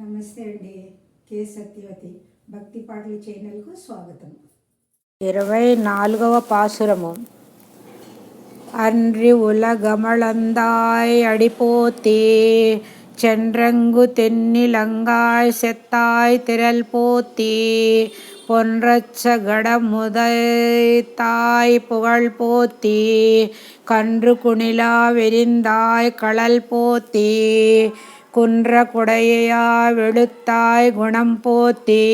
నమస్తే అండి కే సత్యవతి భక్తి పాటల ఛానల్కు స్వాగతం ఇరవై నాలుగవ పాసురము அன்றி உலகமளந்தாய் அடிபோத்தே சென்றங்கு தென்னிலங்காய் செத்தாய் திரள் போத்தே பொன்றச்ச கடமுதைத்தாய் புகழ் போத்தே கன்று குணிலா வெறிந்தாய் களல் போத்தே குன்ற குடையா வெளுத்தாய் குணம் போத்தி.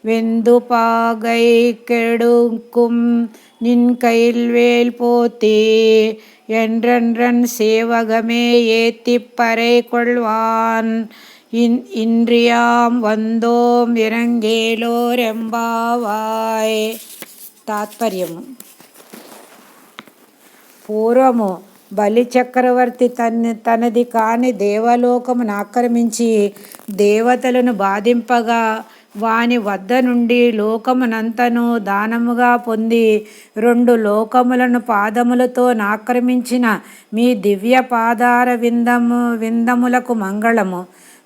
வெந்து பாகை கெடுக்கும் நின் கையில் வேல் போத்தி. என்றென்றன் சேவகமே ஏத்திப்பறை கொள்வான். இன் இன்றியாம் வந்தோம் இறங்கேலோர் எம்பாவாய். தாத்பரியமும். பூர்வமும் బలి చక్రవర్తి తన తనది కాని దేవలోకమును ఆక్రమించి దేవతలను బాధింపగా వాని వద్ద నుండి లోకమునంతను దానముగా పొంది రెండు లోకములను పాదములతో నాక్రమించిన మీ దివ్య పాదార విందము విందములకు మంగళము.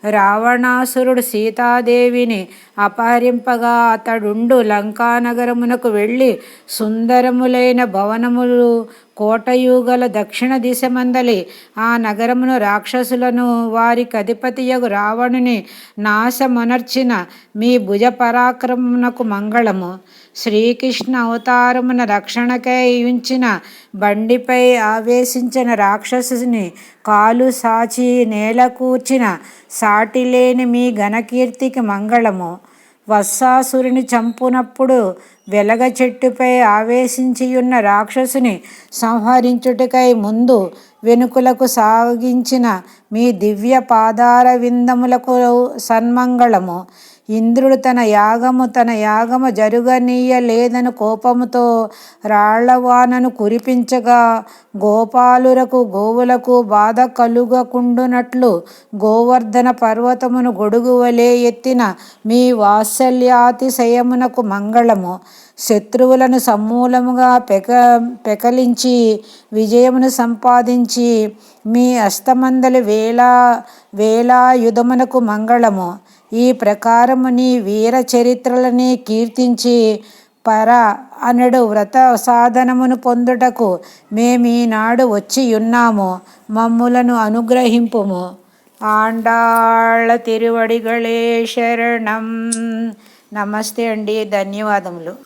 రావణాసురుడు సీతాదేవిని అపహరింపగా అతడుండు లంకానగరమునకు వెళ్ళి సుందరములైన భవనములు కోటయుగల దక్షిణ దిశమందలి ఆ నగరమును రాక్షసులను వారికి అధిపతియగు రావణుని నాశమనర్చిన మీ భుజ పరాక్రమమునకు మంగళము. శ్రీకృష్ణ అవతారమున రక్షణకై ఉంచిన బండిపై ఆవేశించిన రాక్షసుని కాలు సాచి నేల కూర్చిన సాటిలేని మీ ఘనకీర్తికి మంగళము. వత్సాసురుని చంపునప్పుడు వెలగ చెట్టుపై ఆవేశించియున్న రాక్షసుని సంహరించుటకై ముందు వెనుకలకు సాగించిన మీ దివ్య పాదార విందములకు సన్మంగళము. ఇంద్రుడు తన యాగము తన యాగము జరుగనీయలేదని కోపముతో రాళ్ళవానను కురిపించగా గోపాలురకు గోవులకు బాధ కలుగకుండునట్లు గోవర్ధన పర్వతమును గొడుగు వలె ఎత్తిన మీ వాత్సల్యాతిశయమునకు మంగళము. శత్రువులను సమూలముగా పెక పెకలించి విజయమును సంపాదించి మీ అస్తమందలి వేలా వేలాయుధమునకు మంగళము. ఈ ప్రకారము నీ వీర చరిత్రలని కీర్తించి పర అనడు వ్రత సాధనమును పొందుటకు మేమీనాడు వచ్చి ఉన్నాము మమ్ములను అనుగ్రహింపుము. ఆండాళ్ళ తిరువడిగళే శరణం. నమస్తే అండి. ధన్యవాదములు.